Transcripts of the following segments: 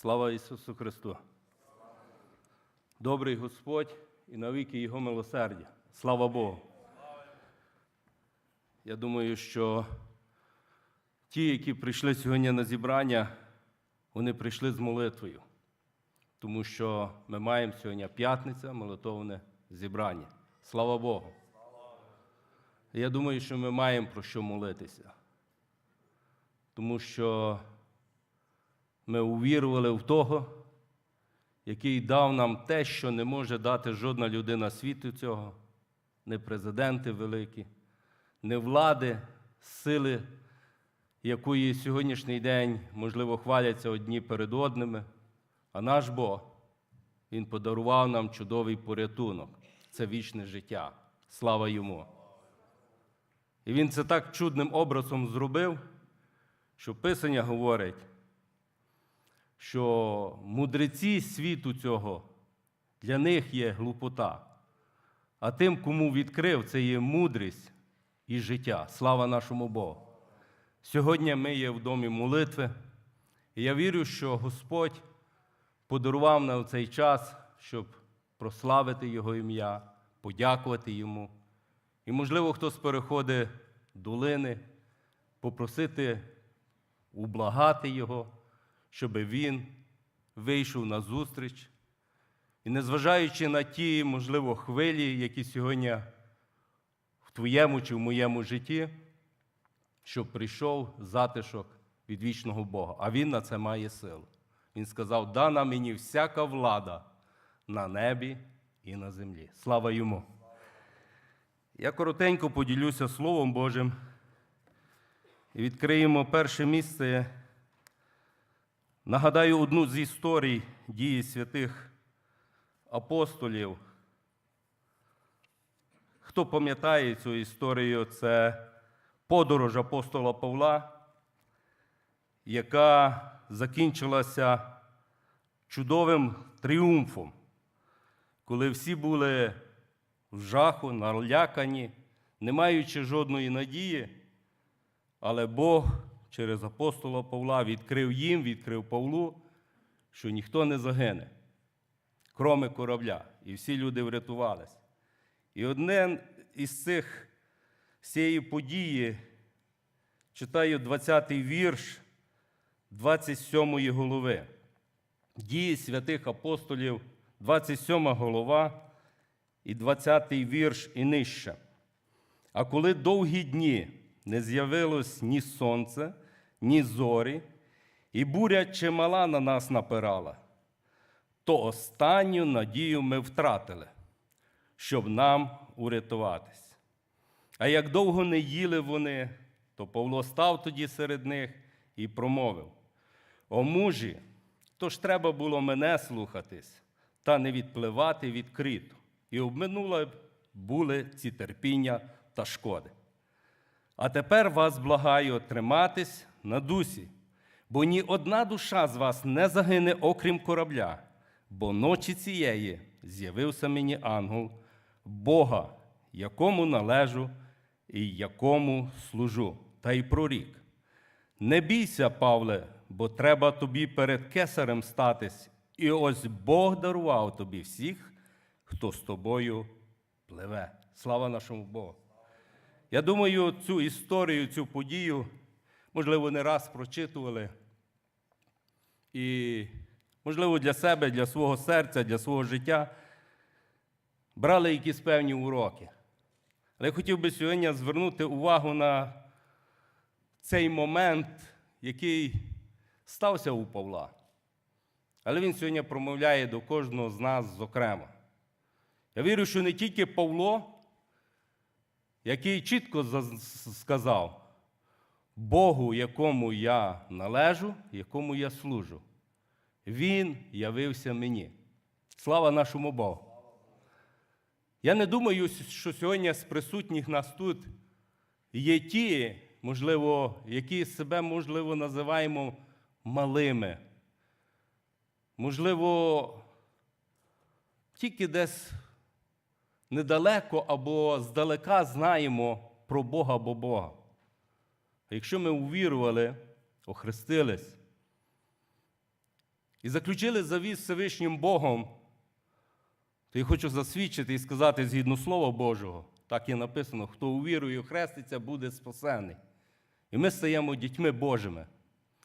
Слава Ісусу Христу! Добрий Господь і навіки Його милосердя. Слава Богу! Я думаю, що ті, які прийшли сьогодні на зібрання, вони прийшли з молитвою, тому що ми маємо сьогодні п'ятниця, молитовне зібрання. Слава Богу! Я думаю, що ми маємо про що молитися, тому що ми увірували в того, який дав нам те, що не може дати жодна людина світу цього, не президенти великі, не влади, сили, якої сьогоднішній день, можливо, хваляться одні перед одними, а наш Бог, Він подарував нам чудовий порятунок. Це вічне життя. Слава йому! І він це так чудним образом зробив, що Писання говорить, що мудреці світу цього для них є глупота, а тим, кому відкрив, це є мудрість і життя. Слава нашому Богу. Сьогодні ми є в домі молитви, і я вірю, що Господь подарував нам цей час, щоб прославити Його ім'я, подякувати Йому. І, можливо, хтось переходить долини, попросити ублагати Його, щоб Він вийшов на зустріч. І незважаючи на ті, можливо, хвилі, які сьогодні в твоєму чи в моєму житті, щоб прийшов затишок від вічного Бога. А Він на це має силу. Він сказав: дана мені всяка влада на небі і на землі. Слава йому! Я коротенько поділюся Словом Божим і відкриємо перше місце. Нагадаю одну з історій дії святих апостолів. Хто пам'ятає цю історію, це подорож апостола Павла, яка закінчилася чудовим тріумфом, коли всі були в жаху, налякані, не маючи жодної надії, але Бог через апостола Павла відкрив їм, відкрив Павлу, що ніхто не загине, кроме корабля, і всі люди врятувалися. І одне із цих цієї події читаю 20-й вірш 27-ї голови. Дії святих апостолів, 27 голова і 20-й вірш і нижче. А коли довгі дні не з'явилось ні сонце, ні зорі, і буря чимала на нас напирала, то останню надію ми втратили, щоб нам урятуватись. А як довго не їли вони, то Павло став тоді серед них і промовив: О мужі, то ж треба було мене слухатись та не відпливати відкрито, і обминули були ці терпіння та шкоди. А тепер вас благаю триматись на дусі, бо ні одна душа з вас не загине, окрім корабля, бо ночі цієї з'явився мені ангел Бога, якому належу і якому служу, та й прорік. Не бійся, Павле, бо треба тобі перед кесарем статись, і ось Бог дарував тобі всіх, хто з тобою пливе. Слава нашому Богу! Я думаю, цю історію, цю подію, можливо, не раз прочитували. І, можливо, для себе, для свого серця, для свого життя брали якісь певні уроки. Але я хотів би сьогодні звернути увагу на цей момент, який стався у Павла. Але він сьогодні промовляє до кожного з нас зокрема. Я вірю, що не тільки Павло, який чітко сказав, Богу, якому я належу, якому я служу, Він явився мені. Слава нашому Богу! Я не думаю, що сьогодні з присутніх нас тут є ті, можливо, які себе, можливо, називаємо малими. Можливо, тільки десь недалеко або здалека знаємо про Бога або Бога. А якщо ми увірували, охрестились, і заключили завіс Всевишнім Богом, то я хочу засвідчити і сказати згідно Слова Божого, так і написано, хто увірує, хреститься, буде спасений. І ми стаємо дітьми Божими.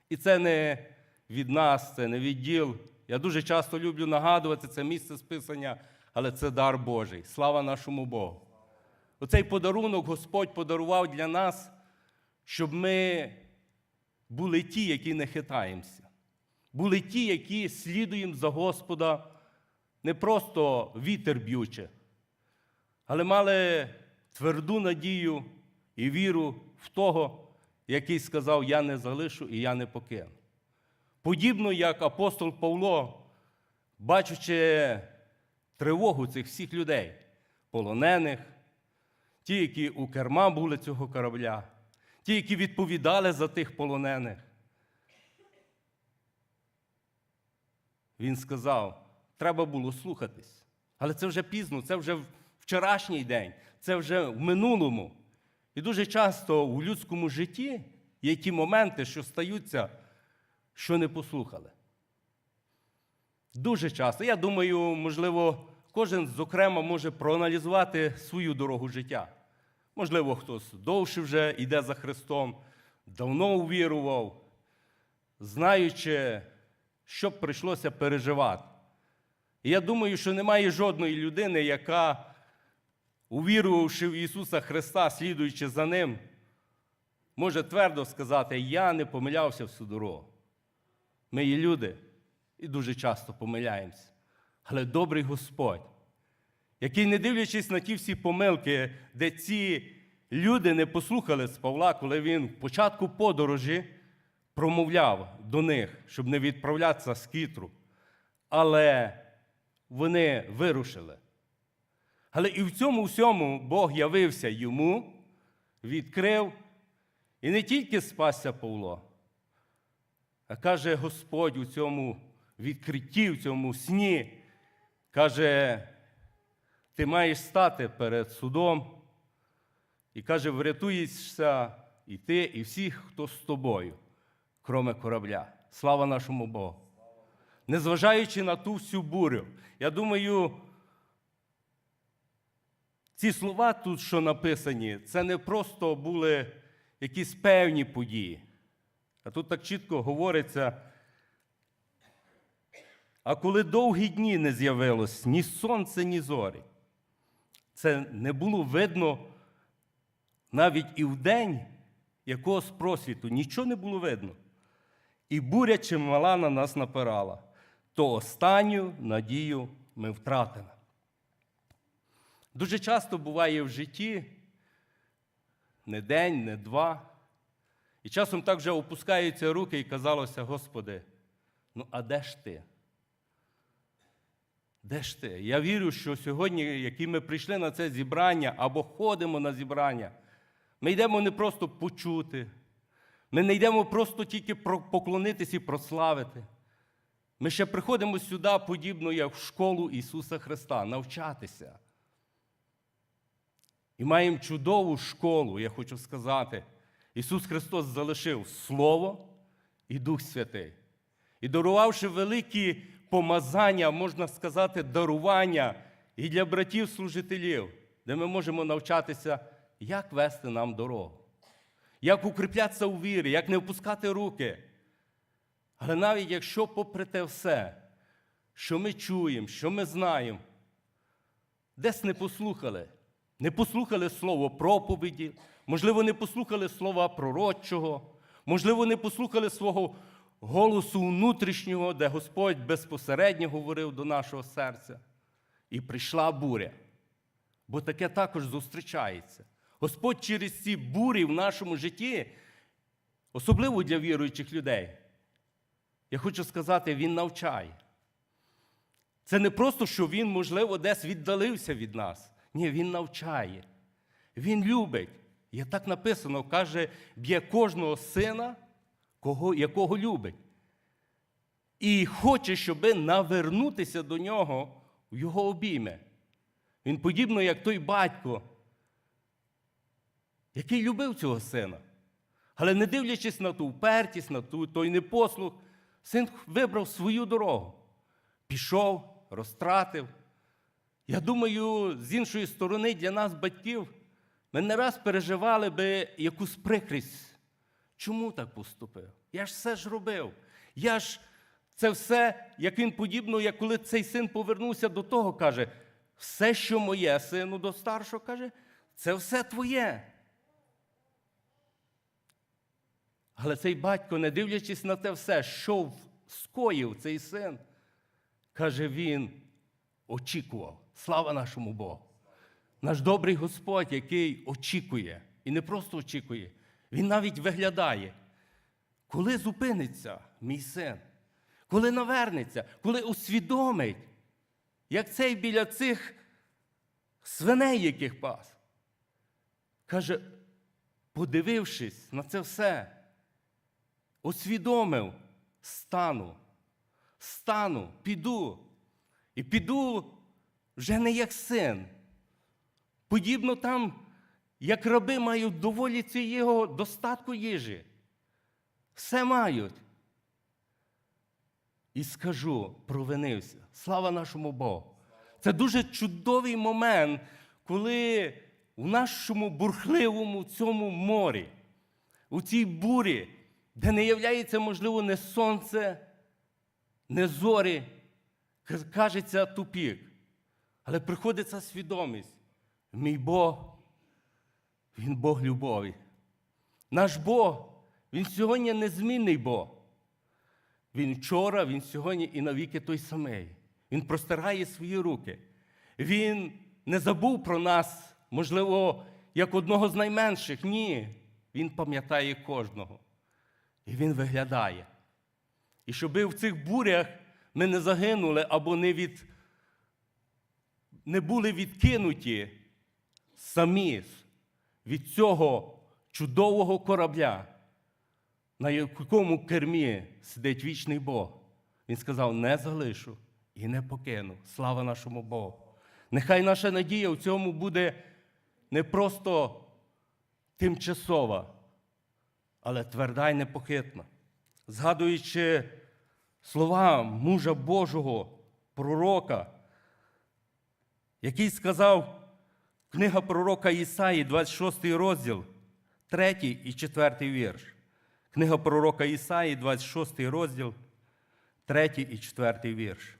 І це не від нас, це не від діл. Я дуже часто люблю нагадувати це місце списання, але це дар Божий. Слава нашому Богу. Оцей подарунок Господь подарував для нас, щоб ми були ті, які не хитаємося. Були ті, які слідуємо за Господа не просто вітер б'юче, але мали тверду надію і віру в того, який сказав: Я не залишу і я не покину. Подібно як апостол Павло, бачучи тривогу цих всіх людей, полонених, ті, які у керма були цього корабля, ті, які відповідали за тих полонених. Він сказав, треба було слухатись. Але це вже пізно, це вже вчорашній день, це вже в минулому. І дуже часто у людському житті є ті моменти, що стаються, що не послухали. Дуже часто. Я думаю, можливо, кожен зокрема може проаналізувати свою дорогу життя. Можливо, хтось довше вже йде за Христом, давно увірував, знаючи, що б прийшлося переживати. Я думаю, що немає жодної людини, яка, увірувавши в Ісуса Христа, слідуючи за Ним, може твердо сказати, я не помилявся всю дорогу. Ми є люди і дуже часто помиляємося. Але добрий Господь, який, не дивлячись на ті всі помилки, де ці люди не послухали з Павла, коли він в початку подорожі промовляв до них, щоб не відправлятися з кітру. Але вони вирушили. Але і в цьому всьому Бог явився йому, відкрив і не тільки спасся Павло, а каже Господь у цьому відкритті, в цьому сні, каже, ти маєш стати перед судом. І каже, врятуєшся і ти, і всі, хто з тобою, кроме корабля. Слава нашому Богу. Незважаючи на ту всю бурю, я думаю, ці слова тут, що написані, це не просто були якісь певні події. А тут так чітко говориться. А коли довгі дні не з'явилось ні сонце, ні зорі, це не було видно навіть і в день якогось просвіту, нічого не було видно. І буря чимала на нас напирала, то останню надію ми втратимо. Дуже часто буває в житті не день, не два. І часом так вже опускаються руки і казалося, Господи, ну а де ж ти? Де ж ти? Я вірю, що сьогодні, які ми прийшли на це зібрання або ходимо на зібрання, ми йдемо не просто почути, ми не йдемо просто тільки поклонитись і прославити. Ми ще приходимо сюди, подібно як в школу Ісуса Христа, навчатися. І маємо чудову школу, я хочу сказати. Ісус Христос залишив Слово і Дух Святий. І дарувавши великі помазання, можна сказати, дарування і для братів-служителів, де ми можемо навчатися, як вести нам дорогу, як укріплятися у вірі, як не опускати руки. Але навіть якщо, попри те все, що ми чуємо, що ми знаємо, десь не послухали, не послухали слово проповіді, можливо, не послухали слова пророчого, можливо, не послухали свого голосу внутрішнього, де Господь безпосередньо говорив до нашого серця. І прийшла буря. Бо таке також зустрічається. Господь через ці бурі в нашому житті, особливо для віруючих людей, я хочу сказати, Він навчає. Це не просто, що він, можливо, десь віддалився від нас. Ні, він навчає. Він любить. Є так написано, каже, б'є кожного сина, кого, якого любить. І хоче, щоби навернутися до нього в його обійми. Він подібно, як той батько, який любив цього сина. Але не дивлячись на ту впертість, на ту, той непослух, Син вибрав свою дорогу. Пішов, розтратив. Я думаю, з іншої сторони, для нас, батьків, ми не раз переживали би якусь прикрість. Чому так поступив? Я ж все ж робив. Я ж це все, як він подібно, як коли цей син повернувся до того, каже, все, що моє, сину, до старшого, каже, це все твоє. Але цей батько, не дивлячись на те все, що скоїв цей син, каже, він очікував. Слава нашому Богу. Наш добрий Господь, який очікує, і не просто очікує, він навіть виглядає. Коли зупиниться мій син, коли навернеться, коли усвідомить, як цей біля цих свиней, яких пас, каже, подивившись на це все, усвідомив, стану, стану, піду. І піду вже не як син. Подібно там, як раби мають доволі цього достатку їжі. Все мають. І скажу, провинився. Слава нашому Богу. Це дуже чудовий момент, коли у нашому бурхливому цьому морі, у цій бурі, де не являється, можливо, не сонце, не зорі, кажеться тупік. Але приходиться свідомість. Мій Бог, Він Бог любові. Наш Бог, Він сьогодні незмінний Бог. Він вчора, Він сьогодні і навіки той самий. Він простирає свої руки. Він не забув про нас, можливо, як одного з найменших. Ні. Він пам'ятає кожного. І він виглядає. І щоби в цих бурях ми не загинули або не, від... не були відкинуті самі від цього чудового корабля, на якому кермі сидить вічний Бог. Він сказав: не залишу і не покину. Слава нашому Богу. Нехай наша надія в цьому буде не просто тимчасова, але тверда і непохитна. Згадуючи слова мужа Божого, пророка, який сказав книга пророка Ісаї, 26 розділ, 3 і 4 вірш. Книга пророка Ісаї, 26 розділ, 3 і 4 вірш.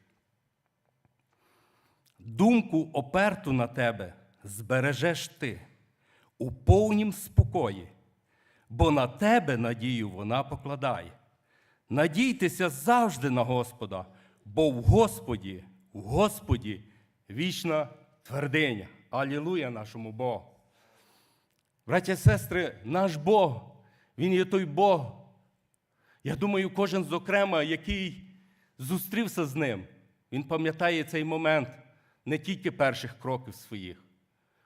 Думку оперту на тебе збережеш ти у повнім спокої, бо на тебе надію вона покладає. Надійтеся завжди на Господа, бо в Господі, в Господі вічна твердиня. Алілуя нашому Богу. Браття і сестри, наш Бог, Він є той Бог. Я думаю, кожен зокрема, який зустрівся з ним, він пам'ятає цей момент не тільки перших кроків своїх,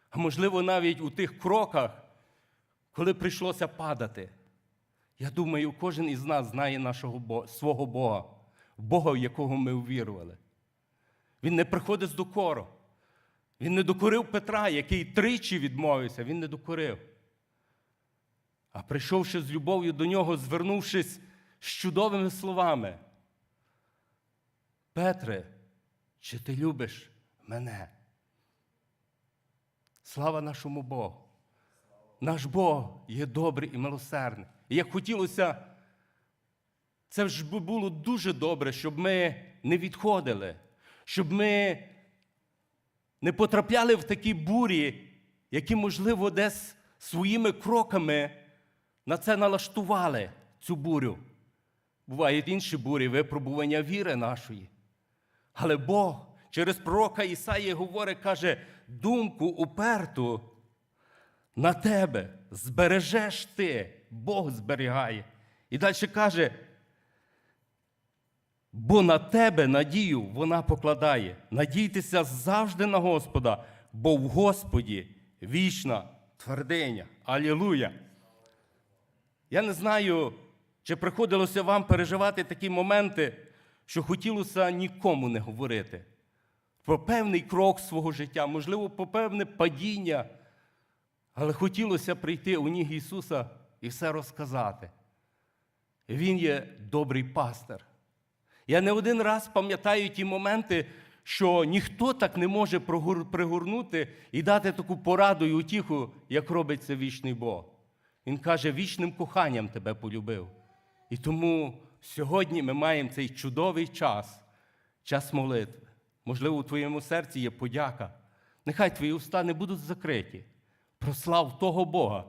а можливо, навіть у тих кроках, коли прийшлося падати. Я думаю, кожен із нас знає нашого свого Бога, Бога, в якого ми увірували. Він не приходить з докору. Він не докорив Петра, який тричі відмовився, він не докорив. А прийшовши з любов'ю до нього, звернувшись з чудовими словами. Петре, чи ти любиш мене? Слава нашому Богу! Наш Бог є добрий і милосердний. І як хотілося, це ж би було дуже добре, щоб ми не відходили, щоб ми не потрапляли в такі бурі, які, можливо, десь своїми кроками на це налаштували цю бурю. Бувають інші бурі, випробування віри нашої. Але Бог через пророка Ісаї говорить, каже, думку уперту на тебе збережеш ти, Бог зберігає. І далі каже, бо на тебе надію вона покладає. Надійтеся завжди на Господа, бо в Господі вічна твердиня. Алілуя! Я не знаю, чи приходилося вам переживати такі моменти, що хотілося нікому не говорити. Про певний крок свого життя, можливо, про певне падіння, але хотілося прийти у ніг Ісуса і все розказати. Він є добрий пастир. Я не один раз пам'ятаю ті моменти, що ніхто так не може пригорнути і дати таку пораду і утіху, як робить це вічний Бог. Він каже, вічним коханням тебе полюбив. І тому сьогодні ми маємо цей чудовий час, час молитви. Можливо, у твоєму серці є подяка. Нехай твої уста не будуть закриті. Прослав того Бога,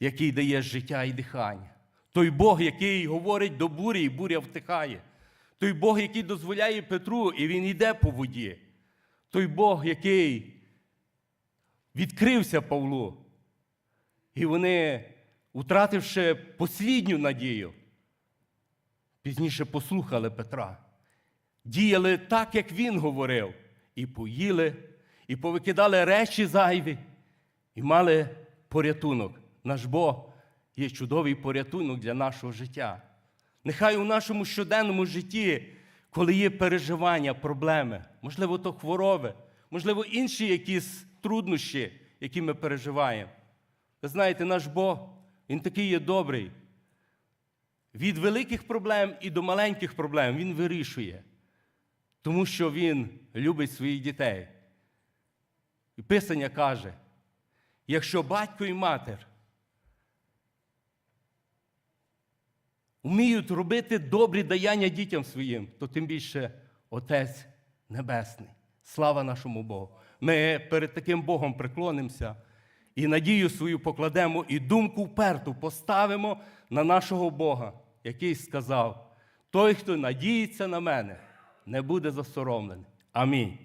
який дає життя і дихання. Той Бог, який говорить до бурі, і буря втихає. Той Бог, який дозволяє Петру, і він йде по воді. Той Бог, який відкрився Павлу. І вони, утративши послідню надію, пізніше послухали Петра. Діяли так, як він говорив, і поїли, і повикидали речі зайві, і мали порятунок. Наш Бог є чудовий порятунок для нашого життя. Нехай у нашому щоденному житті, коли є переживання, проблеми, можливо, то хвороби, можливо, інші якісь труднощі, які ми переживаємо. Ви знаєте, наш Бог, Він такий є добрий. Від великих проблем і до маленьких проблем Він вирішує, тому що Він любить своїх дітей. І Писання каже: якщо батько і матір вміють робити добрі даяння дітям своїм, то тим більше Отець Небесний. Слава нашому Богу. Ми перед таким Богом приклонимося і надію свою покладемо, і думку вперту поставимо на нашого Бога, який сказав: той, хто надіється на мене, не буде засоромлений. Амінь.